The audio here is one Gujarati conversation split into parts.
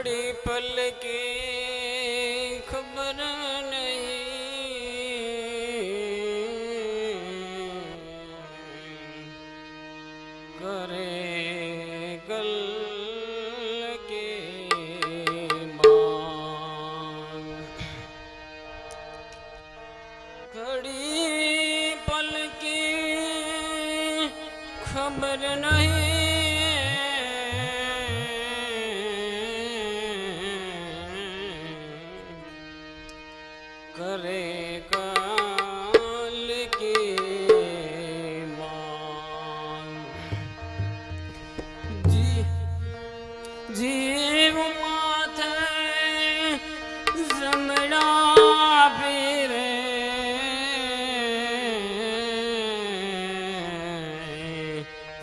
ਖੜੀ ਪਲ ਕੀ ਖਬਰ ਨਹੀਂ ਕਰੇ ਗਲ ਖਬਰ ਨਹੀਂ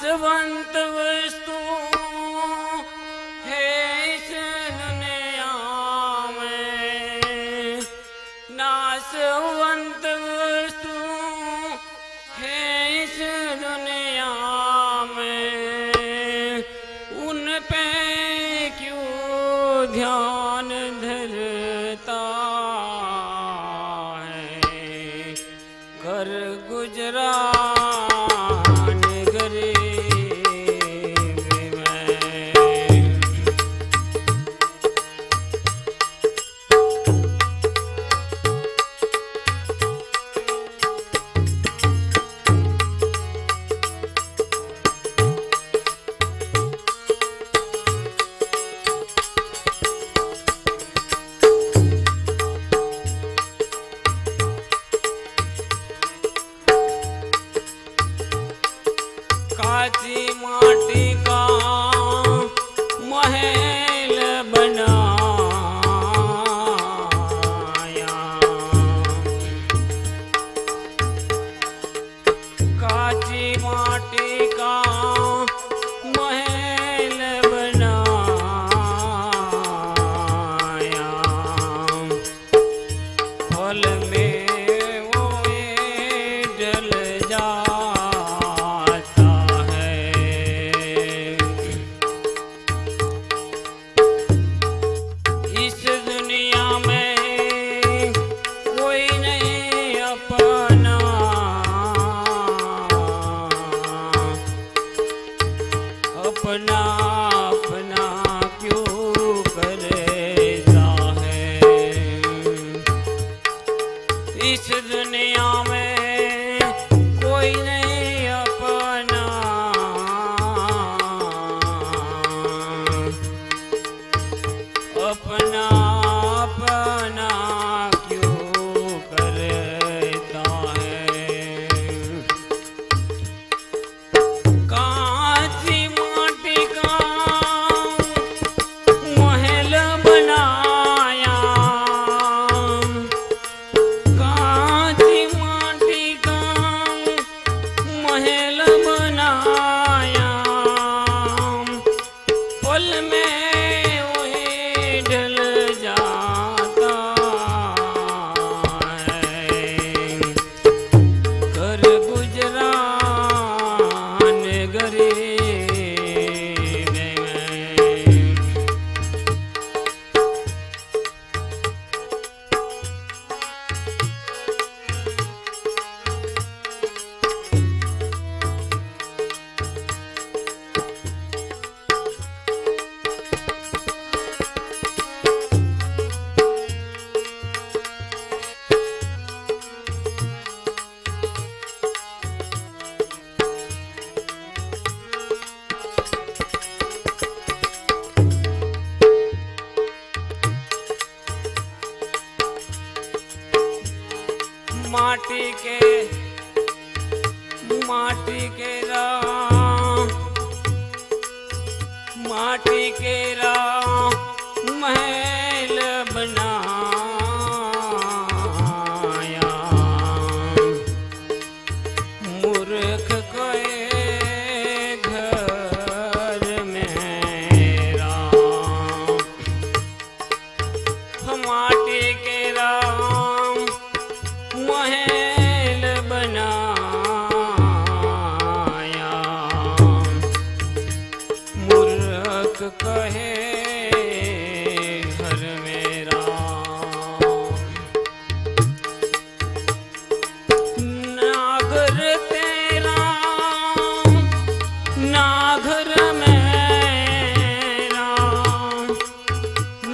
સવંત વસ્તુ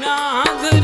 நாக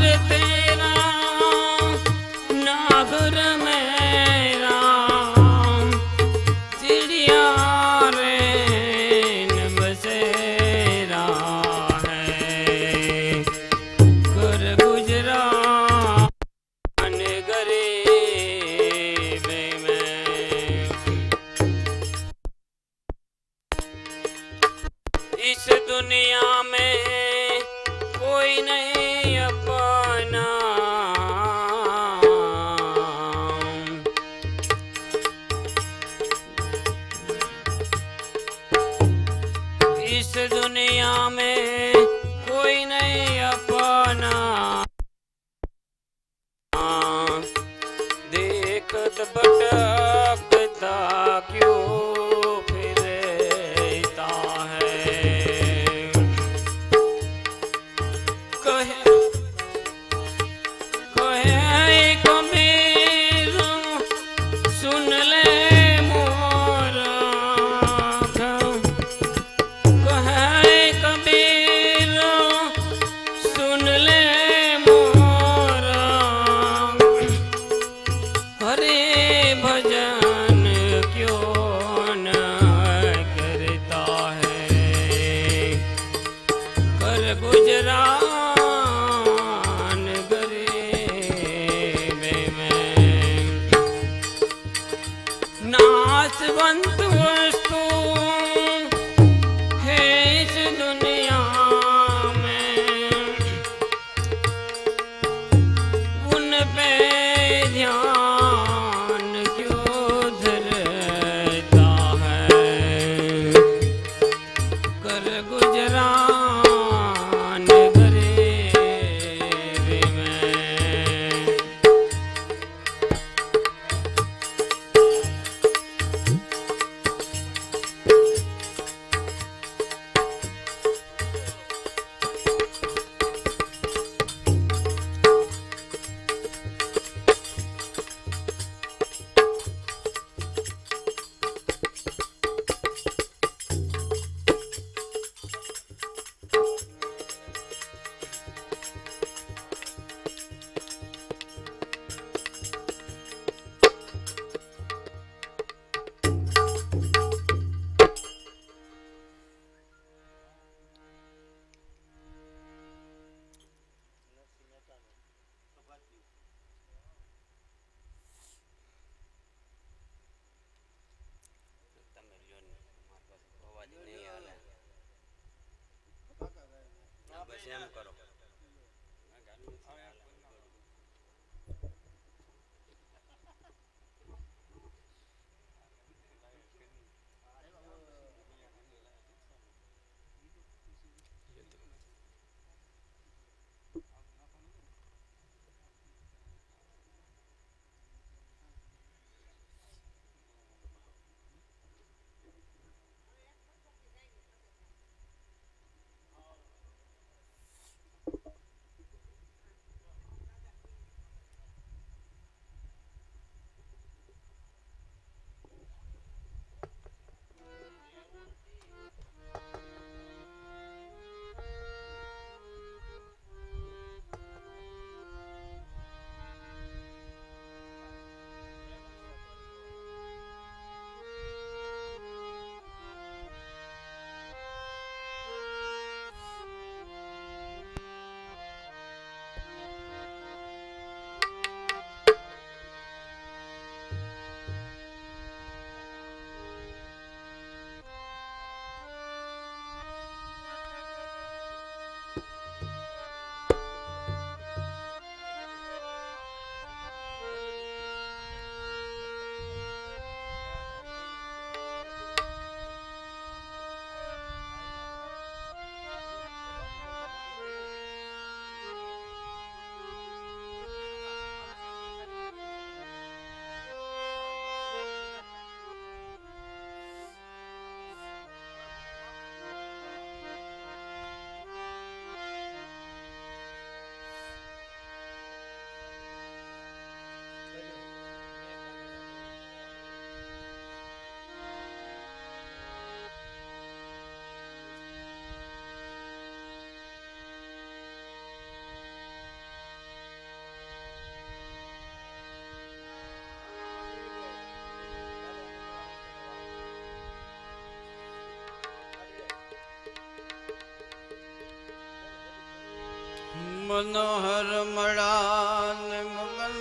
મનોહર મળાન મગન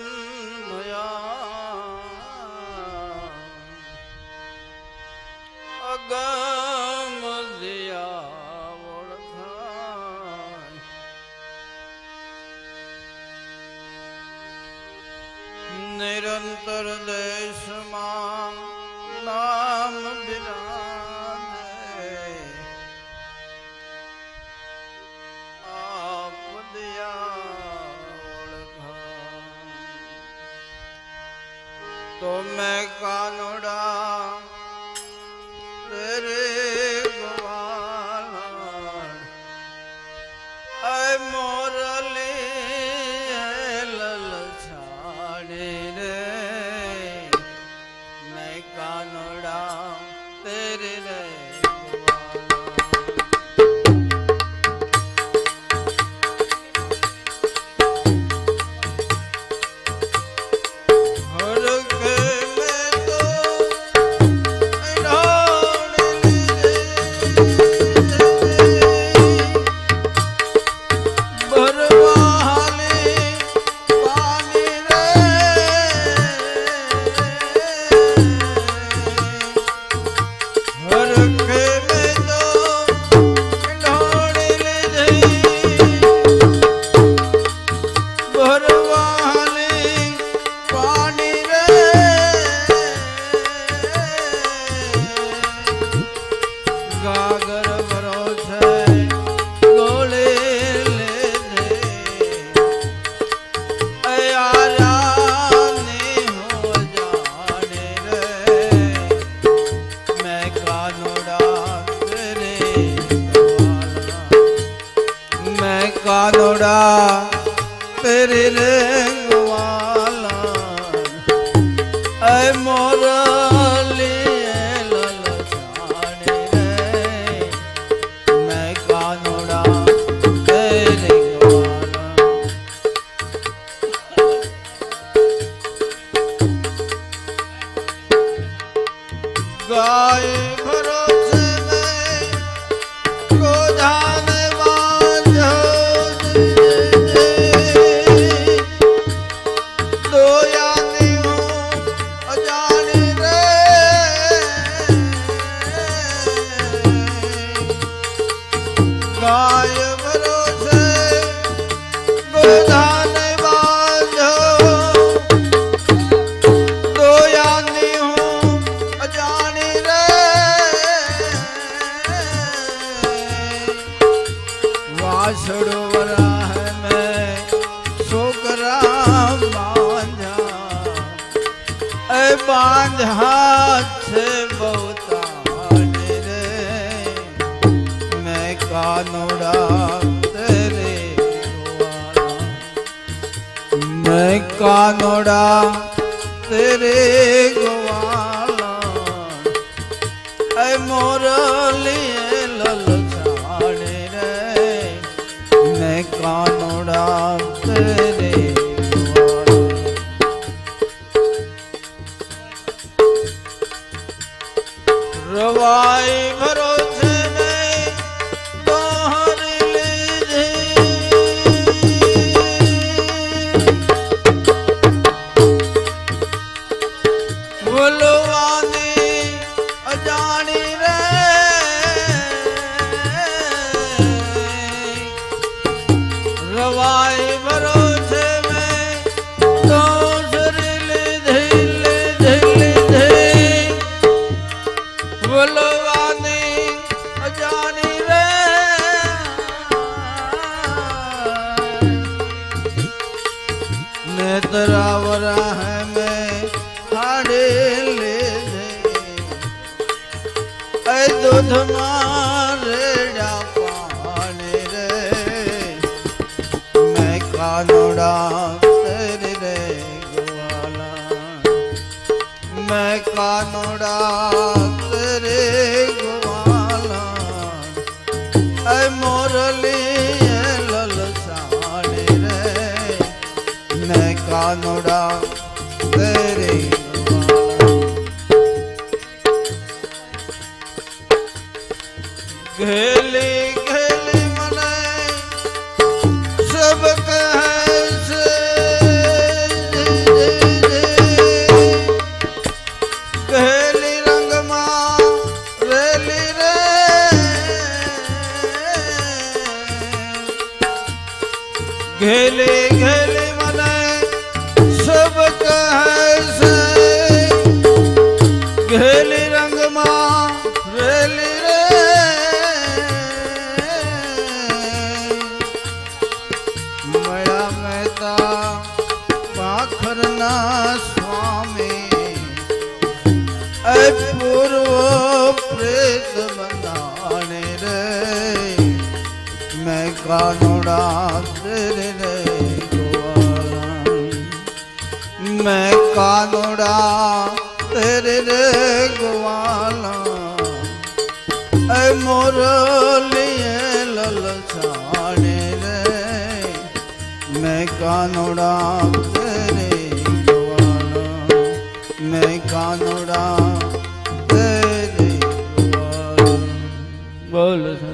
ભયા અગમ દિયા ઓળખાય નિરંતર દેશમાં ના దేవుడా બાંધા એ બાંધા છે બહુતાને રે. મેં કાનોડા તેરે મેં કાનોડા તેરે ગોવાલા એ મોરલી લલ છાણે રે. મેં કાનોડા તેરે Bye. બોલવાની અજાણી રે. નેતરાવરા હે મે હાડે લે દે મોરલી લલસાણે રે. ને કાનોડા घेले घेले મેં કાનોડા તેરે રે ગોવાળા એ મોરલીએ લલસાણે રે મેં કાનોડા તેરે ગોવાળા મેં કાનોડા તેરે ગોવાળા બોલ સદગુરુ